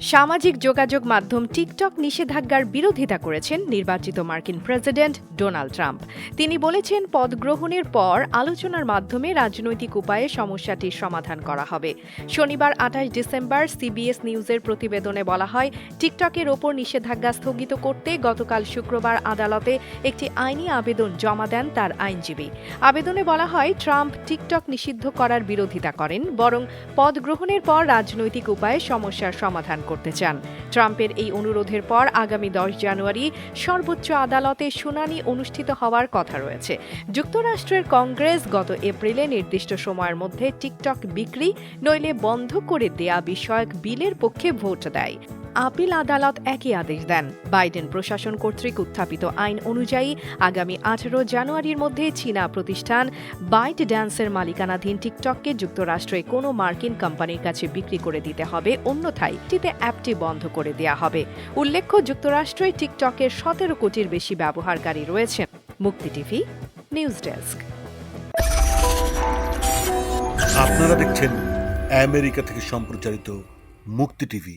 সামাজিক যোগাযোগ মাধ্যম টিকটক নিষেধাজ্ঞার বিরোধিতা করেছেন নির্বাচিত মার্কিন প্রেসিডেন্ট ডোনাল্ড ট্রাম্প। তিনি বলেছেন, পদ গ্রহণের পর আলোচনার মাধ্যমে রাজনৈতিক উপায়ে সমস্যাটির সমাধান করা হবে। শনিবার আঠাশ ডিসেম্বর সিবিএস নিউজের প্রতিবেদনে বলা হয়, টিকটকের ওপর নিষেধাজ্ঞা স্থগিত করতে গতকাল শুক্রবার আদালতে একটি আইনি আবেদন জমা দেন তার আইনজীবী। আবেদনে বলা হয়, ট্রাম্প টিকটক নিষিদ্ধ করার বিরোধিতা করেন, বরং পদ গ্রহণের পর রাজনৈতিক উপায়ে সমস্যার সমাধান করতে চান। ট্রাম্পের এই অনুরোধের পর আগামী দশ জানুয়ারি সর্বোচ্চ আদালতে শুনানি অনুষ্ঠিত হওয়ার কথা রয়েছে। যুক্তরাষ্ট্রের কংগ্রেস গত এপ্রিলে নির্দিষ্ট সময়ের মধ্যে টিকটক বিক্রি নইলে বন্ধ করে দেয়া বিষয়ক বিলের পক্ষে ভোট দেয়। আপিল আদালত একই আদেশ দেন। বাইডেন প্রশাসন কর্তৃক উত্থাপিত আইন অনুযায়ী আগামী আঠারো জানুয়ারির মধ্যে চীনা প্রতিষ্ঠান বাইট ড্যান্সের মালিকানাধীন টিকটককে যুক্তরাষ্ট্রে কোনো মার্কিন কোম্পানির কাছে বিক্রি করে দিতে হবে, অন্যথায় টিতে অ্যাপটি বন্ধ করে দেয়া হবে। উল্লেখ্য, যুক্তরাষ্ট্রে টিকটকের সতেরো কোটির বেশি ব্যবহারকারী রয়েছেন মুক্তি টিভি, নিউজ ডেস্ক। আপনারা দেখছেন আমেরিকা থেকে সম্প্রচারিত মুক্তি টিভি।